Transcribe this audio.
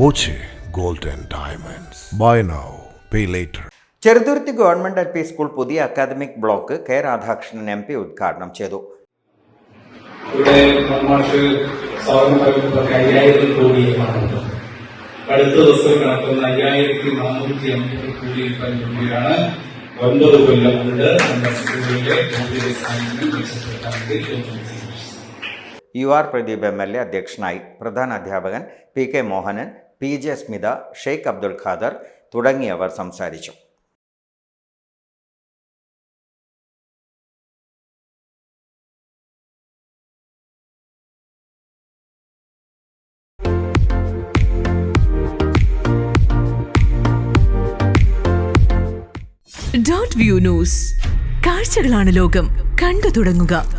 Boche gold and diamonds. Buy now pay later Cheruthuruthi government L P school പുതിയ academic block K Radhakrishnan M P ഉദ്ഘാടനം ചെയ്തു. ഇവിടെ അയ്യായിരം കോടിയാണ് അടുത്ത ദിവസം നടത്തുന്ന അയ്യായിരത്തി നാനൂറ്റി അമ്പത് കോടി രൂപയാണ് ഒൻപത് കൊല്ലം കൊണ്ട് നമ്മുടെ സ്കൂളിലെ മൂല്യസ്ഥാനങ്ങൾ മെച്ചപ്പെടുത്താൻ വേണ്ടി U R Pradeep M L A അധ്യക്ഷനായി. പ്രധാന അധ്യാപകൻ P K Mohanan P J Smitha Sheikh Abdul Khader തുടങ്ങിയവർ സംസാരിച്ചു. ഡോട്ട് വ്യൂ ന്യൂസ് കാഴ്ചകളാണ് ലോകം. കണ്ടു തുടങ്ങുക.